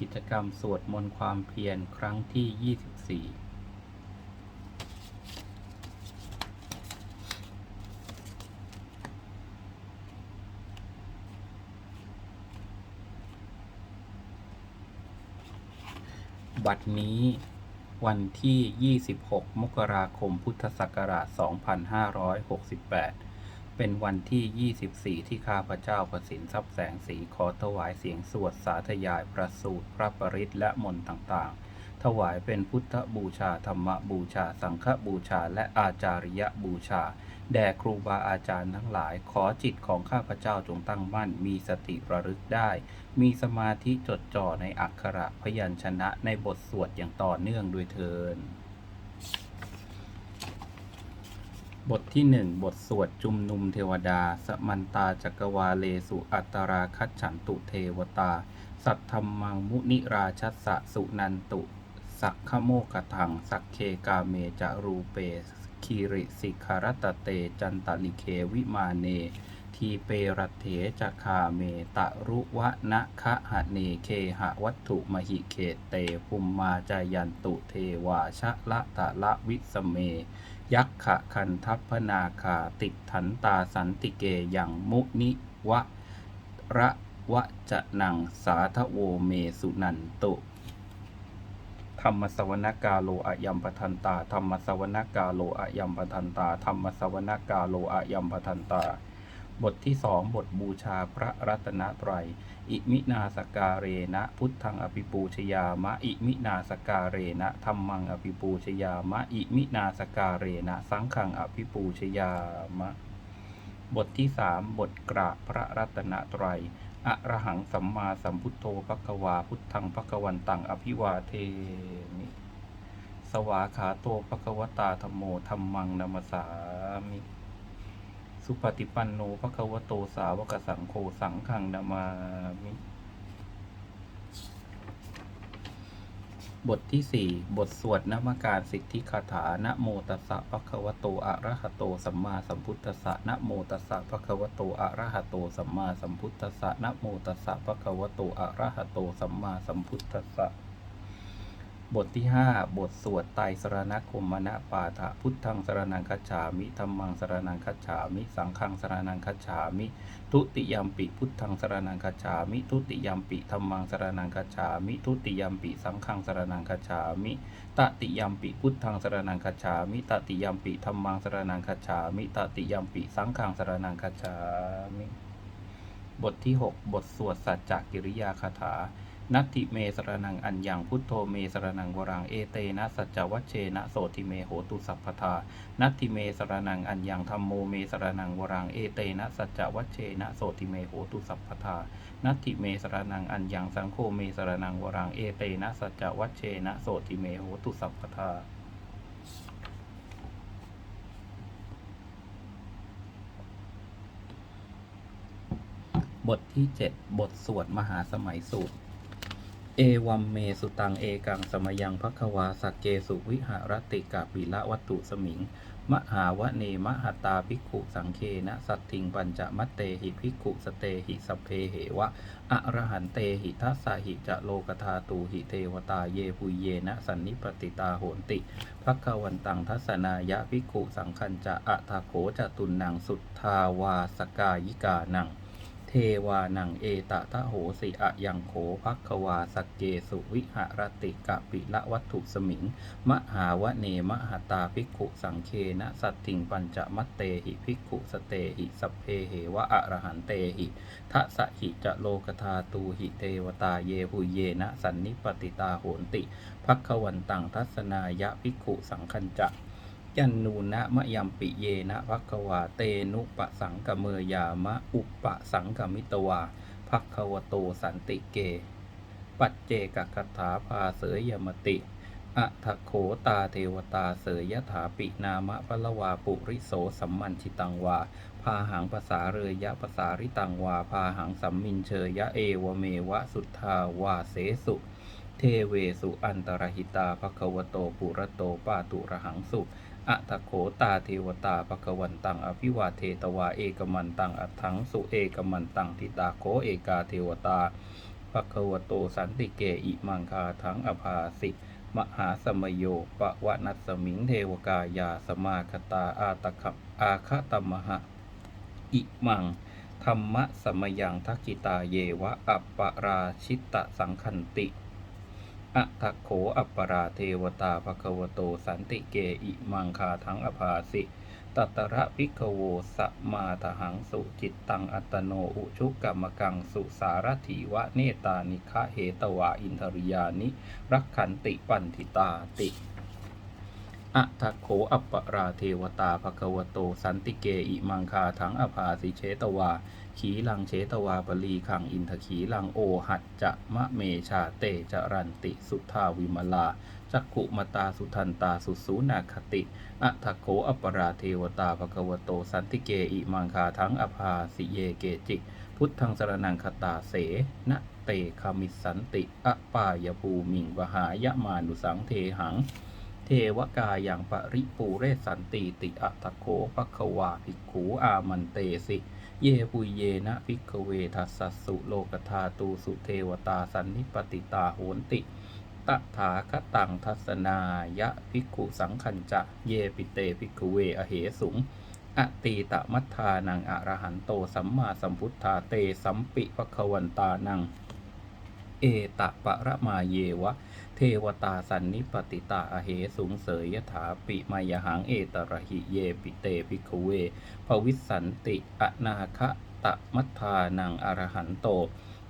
กิจกรรมสวดมนต์ความเพียรครั้งที่ 24บัดนี้วันที่ 26 มกราคม พุทธศักราช 2568 เป็นวันที่ 24 ที่ข้าพเจ้าประสินทรัพย์แสงสีขอถวายเสียงสวดสาธยายประสูตรพระปริตและมนต์ต่างๆ ถวายเป็นพุทธบูชาธรรมบูชา สังฆบูชา และอาจาริยบูชา แด่ครูบาอาจารย์ทั้งหลาย ขอจิตของข้าพเจ้าจงตั้งมั่น มีสติระลึกได้ มีสมาธิจดจ่อในอักขระพยัญชนะในบทสวดอย่างต่อเนื่องด้วยเทิน บทที่หนึ่งบทสวดจุมนุมเทวดา สมันตาจักรวาเลสุอัตตราคัจฉันตุเทวตา สัทธรรมังมุนิราชัสสะสุนันตุ สักขโมกทัง สักเคกาเมจารูเปคีริสิคารตเตจันตลิเควิมาเน ทีเปรเถจคาเมตะรุวะนะคะหะเนเคหะวัตถุมหิเขตเตภุมมาจายันตุเทวาชะละตะละวิสเม ยักขะคันทัพพนาคาติถันตาสันติเกยังมุนิวะระวะจะนังสาทโวเมสุนันตุธรรมสวนกาโลอะยัมปทันตาธรรมสวนกาโลอะยัมปทันตาธรรมสวนกาโลอะยัมปทันตา บทที่สองบทบูชาพระรัตนตรัย อิมินาสการเรนะ พุทธังอภิปูชยามะ อิมินาสการเรนะธรรมังอภิปูชยามะ อิมินาสการเรนะ สังฆังอภิปูชยามะ บทที่สามบทกราบพระรัตนตรัยอะระหังสัมมาสัมพุทโธภควาพุทธังภควันตังอภิวาเทมิ สวาขาโตภควตาธรรมโมธรรมังนัมสามิ สุปฏิปันโนภควโตสาวกสังโฆสังฆังนามามิ บทที่สี่บทสวดนมการสิทธิคาถานะโมตัสสะภะคะวะโตอะระหะโตสัมมาสัมพุทธัสสะนะโมตัสสะภะคะวะโตอะระหะโตสัมมาสัมพุทธัสสะนะโมตัสสะภะคะวะโตอะระหะโตสัมมาสัมพุทธัสสะ บทที่ห้าบทสวดไตรสรณคมมณปาฐะพุทธังสรนังคัจฉามิธัมมังสรนังคัจฉามิสังฆังสรนังคัจฉามิ ทุติยมปิพุทธังสรนังคัจฉามิ ทุติยมปิธัมมังสรนังคัจฉามิทุติยมปิสังฆังสรนังคัจฉามิตติยมปิพุทธังสรนังคัจฉามิตติยมปิธัมมังสรนังคัจฉามิตติยมปิสังฆังสรนังคัจฉามิ บทที่ 6 บทสวดสัจจกิริยาคาถา นัตถิเมสรนังอัญญังพุทโธเมสรนังวรังเอเตนะสัจวัชเชนะโสติเมโหตุสัพพทา นัตถิเมสรนังอัญญังธรรมโมเมสรนังวรังเอเตนะสัจวัชเชนะโสติเมโหตุสัพพทา นัตถิเมสรนังอัญญังสังโฆเมสรนังวรังเอเตนะสัจจวัชเชนะโสติเมโหตุสัพพทาบทที่ 7 บทสวดมหาสมัยสูตร เอวัมเมสุตังเอกังสมยังภควาสักเกสุวิหารติกาปิละวัตตุสมิง มหาวเนมหตาภิกขุสังเคนะสัตถิงปัญจมัตเตหิภิกขุสเตหิสเพเหวะอะระหันเตหิทัสสะหิจะโลกธาตูหิเทวตาเยปุยเยนะสันนิปติตาโหนติภควันตังทัสสนายะภิกขุสังคัญจะอะทาโขจะตุนนังสุทธาวาสกายิกานัง เทวานังเอตะทะโหสิอะยังโขภักควาสกเกสุวิหรติกะปิละวัตถุสมิง มหาวะเนมหตาภิกขุสังเคนะสัตถิงปัญจมัตเตหิภิกขุสเตหิสัพเพเหวะอะระหันเตหิทะสะหิจะโลกธาตูหิเทวตาเยหุเยนะสันนิปติตาโหนติภักวันตังทัสนายะภิกขุสังคัญจะ ยันนูนะมะยัมปิเยนะภักวาเตนุปะสังกะเมยามะอุปะสังกมิตวาภักวโตสันติเก ปัจเจกคถาภาเสยยมติอะทะโขตาเทวตาเสยยถาปินามะพละวาปุริโสสัมมันชิตังวา พาหังภาษาเรยยะภาษาริตังวา พาหังสัมมินเชยยะเอวเมวะสุทธาวาเสสุเทเวสุอันตรหิตาภควโตปุระโตปาตุระหังสุ อะตะโขตาเทวตาภควันตังอภิวาเทตวาเอกมันตังอัถังสุเอกมันตังทิตาโขเอกาเทวตาปภะควโตสันติเกอิมังคาทังอภาสิมหาสมโยปะวะนัสมิงเทวกายาสมาคตาอาตคับอาคตมหะอิมังธรรมะสมยังทักกิตาเยวะอัปปราชิตะสังคันติ อะทะโขอัปปราเทวตาภควโต สันติเกอิมังคาทังอภาสิ ตัตระพิกโวสมาทหังสุจิตตังอัตโนอุชุกกรรมกังสุสารถีวะเนตานิคะเหตวาอินทริยานิ รักขันติปันธิตาติ อะทะโขอัปปราเทวตาภควโต สันติเกอิมังคาทังอภาสิเชตวา ขีลังเชตวาปลีขังอินทขีลังโอหัดจะมะเมชาเตจรันติสุทาวิมลาจักขุมตาสุทันตาสุสูนาคติอะทะโขอัปปราเทวตาภควโต สันติเกอิมังคาทังอภาสิเยเกจิ พุทธังสรนังคตาเสนะเตคามิสสันติอปายภูมิงวหายมานุสังเทหัง เทวกาอย่างปริปูเรสันติติอัตโคปะควาภิกขูอามันเตสิ เยปุเยนะภิกเวทัสสุโลกธาตูสุเทวตาสันนิปติตาโหนติตถาคตังทัศนายะภิกขุสังคัญจะเยปิเตภิกขเวอเหสุงอตีตมัทธานังอรหันโตสัมมาสัมพุทธาเตสัมปิภควันตานัง เอตะปะระมาเยวะ เทวตาสันนิปติตาอเหสุงเสยยถาปิมายหังเอตระหิเยปิเตภิกขเวภวิสันติอนาคตะมัทธานังอรหันโต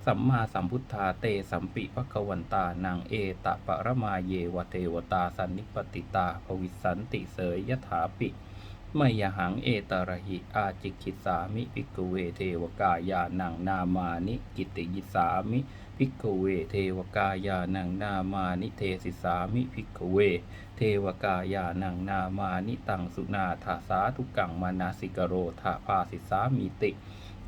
สัมมาสัมพุทธาเตสัมปิภควันตานังเอตะปะรมาเยวเทวตาสันนิปติตาภวิสันติเสยยถาปิมยหังเอตระหิอาจิกิสามิภิกขเวเทวกายานังนามานิกิติยิสามิ ภิกขเว เทวกายานังนามานิเทสิสามิภิกขเว เทวกายานังนามานิตังสุนาถาสาทุกังมานาสิกโรธาภาสิสามิติ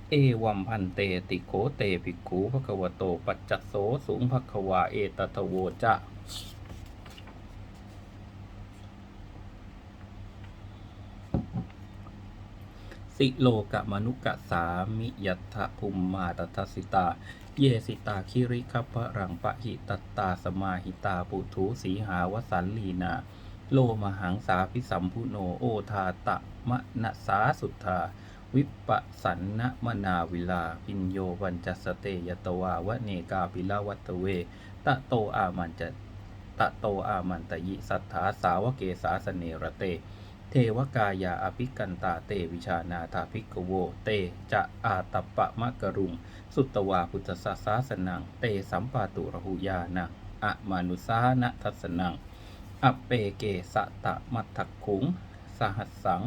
เอวัมพันเตติโคเตภิกขูภควโต ปัจจโสสุงภควาเอตทโวจะสิโลกะมนุกะสามิยัตถภูมมาตทัสสิตา เยสิตาคิริคัพพะรังปะหิตัตตาสมาหิตาปุถุสีหาวสันลีนา โลมหังสาพิสัมพุโนโอทาตะมะนะสาสุทธา วิปสันนะมนาวิลา พินโยวันจัสเตยตวาวะเนกาปิลาวัตเว ตะโตอามันจะตะโตอามันตยิสัทธาสาวเกสาสเนระเต เทวกายาอภิกันตาเตวิชานาถาภิกโว เตจะอาตปปะมะกรุง สุตวาพุทธสสาสนัง เตสัมปาตุระหุยานังอะมานุสานะทัสนังอเปเกสะตะมัทถคุง สหัสสัง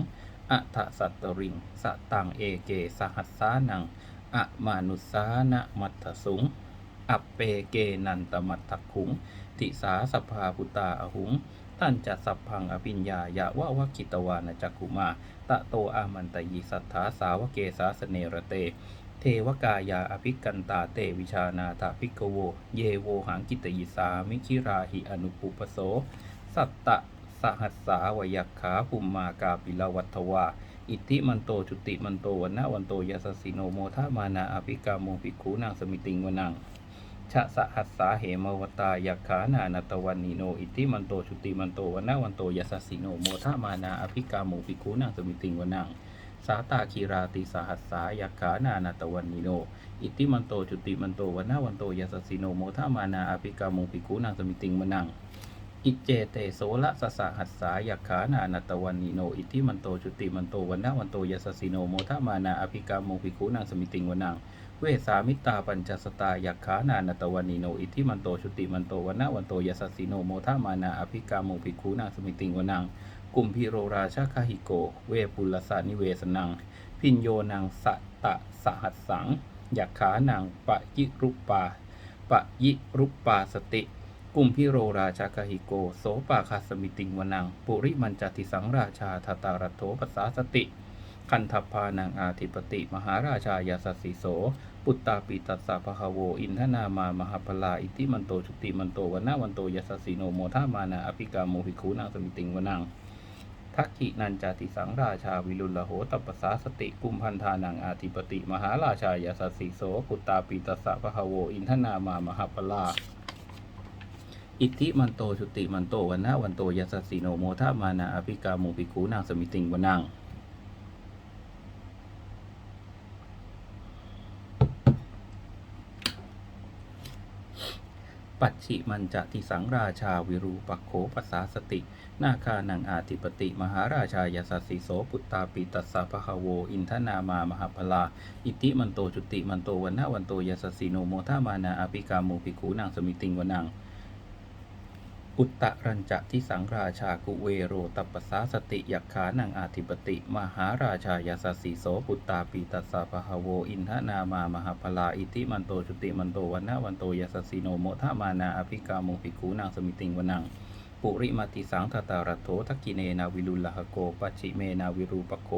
อะทะสัตตริงสะตังเอเกสหัสสานังอะมานุสานะมัทถสุงอเปเกนันตมัทถคุง ติสาสภาพุตาอหุง ตันจะสัพพังอภิญญายะวะวะกิตวานจักขุมา ตะโตอามันตยิสัทธาสาวเกสาสเนระเต เทวกายาอภิกันตาเตวิชานาถาภิกโว เยโวหังกิตยิสามิคิราหิอนุปุปโส สัตตะสหัสสาวยักขาภูมมากาปิลวัตถวา อิทธิมันโตจุติมันโตวันนวันโตยาสสิโนโมทามานาอภิกาโมภิกขูนางสมิติงวนัง ชะสหัสสาเหมวตายักขานานาตวันนิโน อิทธิมันโตชุติมันโตวันนะวันโตยาสสิโนโมทามานาอภิกาโมภิกขูนางสมิติงวนังสาตาคีราติสหัสสายักขานานาตวันนิโน อิทธิมันโตจุติมันโตวันนะวันโตยาสสิโนโมทามานาอภิกาโมภิกูนางสมิติงวนัง อิเจเตโสละสสหัสสายักขานานัตวันนิโน อิทธิมันโตจุติมันโตวันนะวันโตยาสสิโนโมทามานาอภิกาโมภิกูนางสมิติงวนัง เวสามิตาปัญจสตายักขานานัตวันนิโนอิทิมันโตชุติมันโตวันนะวันโตยาสสสิโนโมทามานาอภิกาโมภิกขูนางสมิติงวนังกุมพิโรราชาคาหิโก เวปุลสานิเวสนัง พินโยนางสตตะสหัสสังยักขานางปะยิรุปปาปะยิรุปปาสติ กุมพิโรราชาคาหิโก โสปาคาสมิติงวนัง ปุริมันจติสังราชาทตารโถปัสสาสติ คันทัพานังอาธิปติ มหาราชายาสสิโส ปุตตาปิตัสสะพะคะโว อินทนามามหาพลา อิติมันโตชุติมันโตวันนะวันโตยาสสิโนโมทามานาอภิกาโมภิกขูนางสมิติงวนังทักขินันจติสังราชาวิรุลโหตัปสาสติกุมพันธานังอาธิปติ มหาราชายาสสิโส ปุตตาปีตัสสะพะหะโว อินทนามามหาปลาอิทธิมันโตชุติมันโตวันนะวันโตยัสสสีโนโมทามานาอภิกาโมภิกขูนางสมิติงวนัง ปัจฉิมันจะทิสังราชาวิรูปักโขปัสสาสติ นาคานังอาธิปติ มหาราชายาสัสสิโสปุตตาปิตัสสะพะหะโว อินทนามามหาพลา อิติมันโตจุติมันโตวันนาวันโตยาสสสีโนโมทามานาอภิกาโมภิกขูนางสมิติงวนัง อุตตรัญจะที่สังราชากุเวโรตัปสาสติยักขานังอาธิปติ มหาราชายาสสีโสปุตตาปีตัสสะพะหะโว อินทนามามหาพลาอิติมันโตจุติมันโตวันนะวันโตยัสสีโนโมทามานาอภิกาโมภิกขูนางสมิติงวนัง ปุริมาติสังทตารโถทักกิเนนาวิลุลลหโกปัจิเมนาวิรูปโค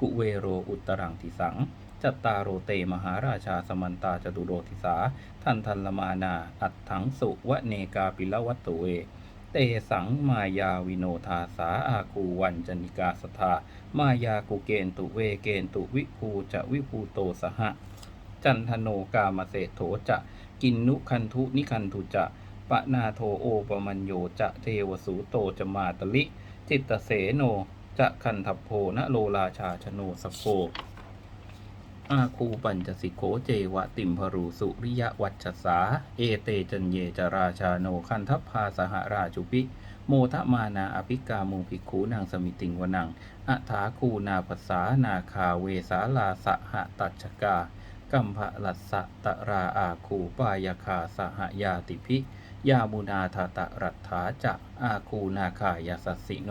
กุเวโรอุตตรังติสัง จัตตารโรเตมหาราชาสมันตาจตุโรติสา ทันทันลมานา อัตถังสุวเนกาปิละวัตตุเว เตสังมายาวิโนทาสาอาคูวันจนิกาสทามายากุเกนตุเวเกนตุวิภูจะวิภูโตสหะ จันทโนกามเศโถจะกินนุคันทุนิคันทุจะปะนาโทโอปมัญโยจะเทวสูโตจะมาตลิ จิตตเสโนจะคันทัพโพนะโลราชาชโนสโพ อาคูปัญจสิโขเจวะติมพรูสุริยวัชสา เอเตจันเยจราชาโนคันทัพพาสหราชุปิ โมทะมานาอภิกามูภิกขูนางสมิติงวนังอัฐาคูนาภาษานาคาเวสาลาสหตัจจกากัมภะลัสสะตราอาคูปายาคาสหยาติพิยามุนาทาตะรัตถาจะอาคูนาคายาสัสสิโน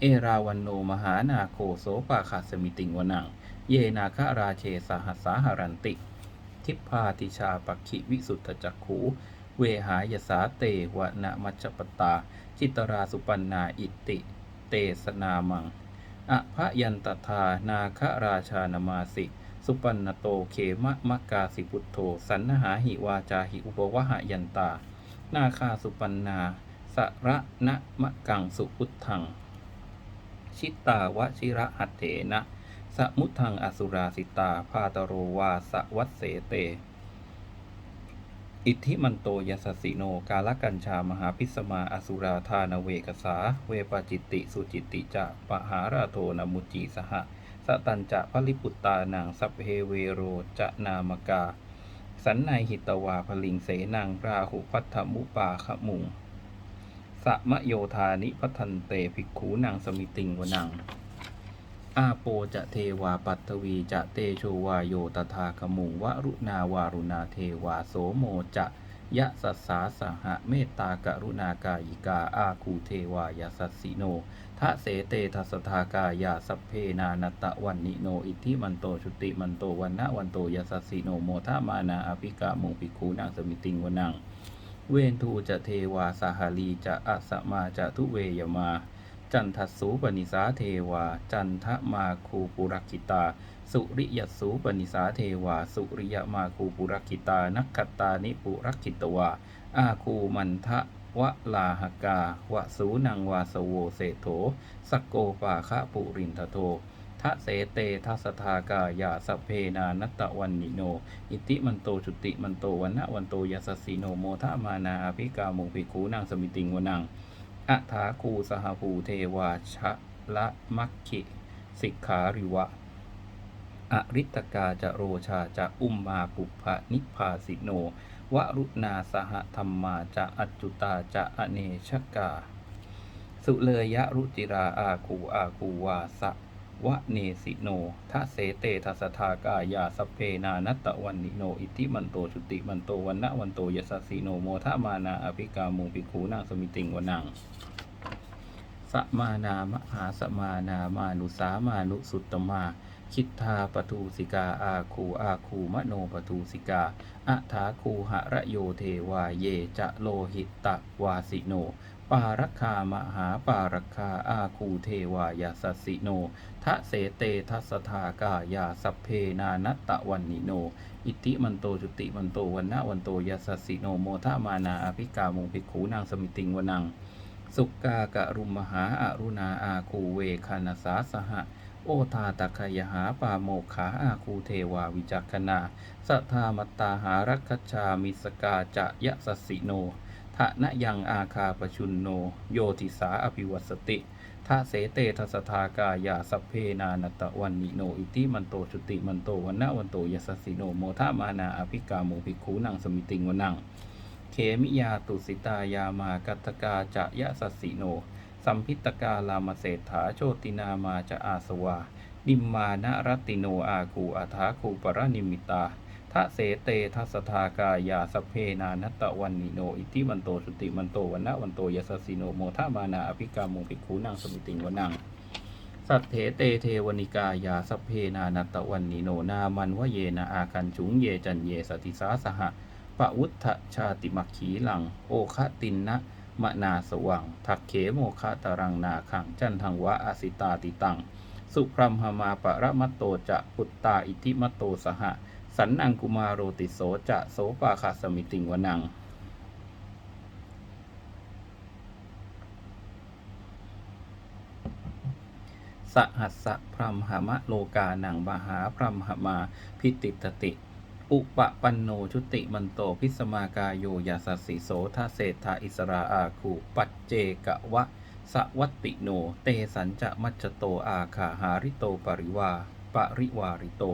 เอราวันโนมหานาโคโสปาคาสมิติงวนัง เยนาคราเชสหัสสาหารันติ ทิพาติชาปักขิวิสุทธจักขูเวหายสาเตวะนะมัจปตา จิตราสุปันนาอิติ เตสนามังอภยันตทานาคราชานามาสิ สุปันนโตเขมะมะกาสิพุทโธ สันนหาหิวาจาหิอุปวหยันตา นาคาสุปันนาสระนะมะกังสุพุทธัง ชิตาวชิระหัตเถนะ สมุทังอสุราสิตาพาตโรวาสวัสเสเต อิทธิมันโตยัสสิโน กาลกัญชามหาพิสมาอสุราธานเวกสาเวปจิตติสุจิตติจะปหาราโทนมุจีสหะสตันจะพลิปุตตานังสัพเพเวโรจะนามกา สันในหิตวาพลิงเสนังราหุพัทธมุปาขมุงสมะโยธานิพัทันเตภิกขูนางสมิติงวนัง อาโปจะเทวาปัตวีจะเตโชวาโยตถาคมุวรุณาวารุณาเทวาโสโมจะยะสัสสาสหะเมตตากรุณากายิกาอาคูเทวายาสัสสิโนทะเสเตทัสทากายาสัพเพนานตะวันนิโน อิทธิมันโตชุติมันโตวันนะวันโตยาสัสสิโนโมทามานาอภิกามุงภิกขูนางสมิติงวนัง เวนทูจะเทวาสหาลีจะอัสมาจะทุเวยมา จันทสูปนิสาเทวา จันทมาคูปุรกิตา สุริยสูปนิสาเทวา สุริยมาคูปุรกิตา นักขตานิปุรกิตวา อาคูมันทะวะลาหกาวะสูนังวาสโวเศโถสกโกปาคะปุรินทโททะเสเตทัสทากายาสเพนานัตตะวันนิโน อิติมันโตจุติมันโตวันนะวันโตยัสสีโนโมทะมานาอภิกามุภิกขูนางสมิติงวนัง อัถาคูสหภูเทวาชะละมัคคิสิกขาริวะ อริตกาจะโรชาจะอุมมาปุพะนิพพาสิโน วรุณาสหธรรมาจะอัจจุตาจะอเนชกา สุเลยะรุจิราอาคูอาคูวาสะ วะเนสิโนทะเสเตทัสทากายาสเพนานัตตะวันนิโน อิติมันโตชุติมันโตวันนะวันโตยสสสิโนโมทะมานาอภิกามุงภิกขูนางสมิติงวนังสมานามหาสมานามานุสามานุสุตตมา คิทธาปทูสิกาอาคูอาคูมโนปทูสิกาอัฐาคูหะระโยเทวาเยจะโลหิตตะวาสิโน ปารัคามหาปารัคาอาคูเทวายาสัสสิโนทะเสเตทัสทากายาสัพเพนานัตตะวันนิโน อิติมันโตจุติมันโตวันนะวันโตยาสสิโนโมทะมานาอภิกามุงภิกขูนางสมิติงวนัง สุกากะรุมมหาอารุณาอาคูเวคานาสาสหะโอทาตะคยหาปาโมกขาอาคูเทวาวิจักขณาสัทธามตตาหารักชามิสกาจะยะสสิโน ทะนะยังอาคาปชุนโน โยติสาอภิวัสติทะเสเตทัสทากายาสัพเพนานตะวันนิโนอิติมันโตชุติมันโตวันนะวันโตยสสสิโนโมทะมานาอภิกาโมภิกขูนังสมิติงวนังเขมิยาตุสิตายามากัตกาจะยะสสิโน สัมพิตกาลามเศรษฐาโชตินามาจะอาสวานิมมานะรัตติโนอาคูอาทาคูปรนิมิตา ทะเสเตทัสทากายาสเพนานัตตะวันนิโน อิติมันโตสุติมันโตวันนะวันโตยสสสิโนโมทามานาอภิกาโมภิกขูนังสมิติงวนังสัตเถเตเทวนิกายาสเพนานัตตะวันนิโนนามันวเยนะอาคันจุงเยจันเยสติสาสหะปะวุฒชาติมัคขีหลัง โอคะตินนะมะนาสวังทักเขโมคะตารังนาขังจันทังวะอาสิตาติตัง สุพรมหมาปะระมัตโตจะปุตตาอิทิมัตโตสหะ สันนังกุมาโรติโสจะโสปาคาสมิติงวนัง สหัสสะพรมหมะโลกาหนังมหาพรมหมาพิติตติ อุปปันโนชุติมันโตพิสมากาโยยาสสิโสทาเศรษฐาอิสราอาคูปัจเจกะวะสวัตติโน เตสัญจะมัจจโตอาคาหาริโตปริวา ปริวาริโต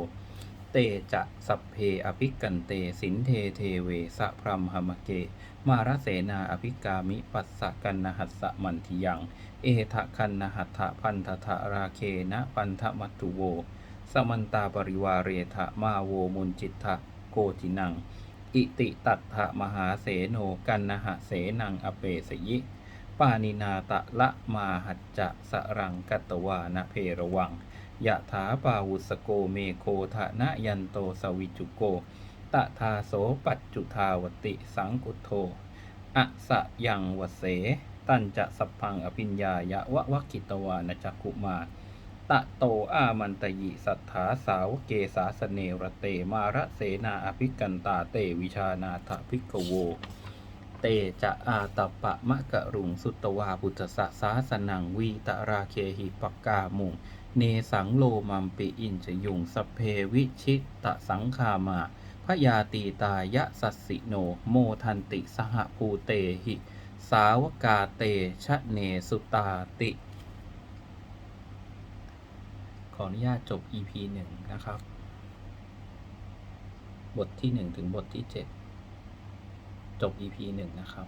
เตจะสัพเพอภิกันเตสินเทเทเวสะพรมหมเก มารเสนาอภิกามิปัสสะกันนหัสสะมันทิยัง เอทะคันนหัตถะพันธะราเคนะปันทมัตตุโว สมันตาปริวาเรทะมาโวมุนจิตทะโกจินัง อิติตัตถะมหาเสโนกันนหะเสนังอเปสยิปานินาตะละมาหัจจะสรังกัตตวานะเพระวัง ยะถาปาวุสโกเมโคทะนะยันโตสวิจุโก ตะทาโสปัจจุทาวติสังกุโธอะสะยังวเส ตันจะสัพพังอภิญญายะวะวะกิตวานจักุมา ตะโตอามันตยิสัทธาสาวเกสาสเนรเตมาระเสนาอภิกันตาเตวิชานาถภิกโว เตจะอาตปปะมะกะรุงสุตวาพุทธสะสาสนังวีตราเคหิปกกามุง เนสังโลมัมปิอินจยุงสเพวิชิตตสังคามาพยาตีตายะสัสสิโน โมทันติสหภูเตหิ สาวกาเตชะเนสุตาติ ขออนุญาตจบ EP หนึ่งนะครับ บทที่หนึ่งถึงบทที่เจ็ดจบ EP หนึ่งนะครับ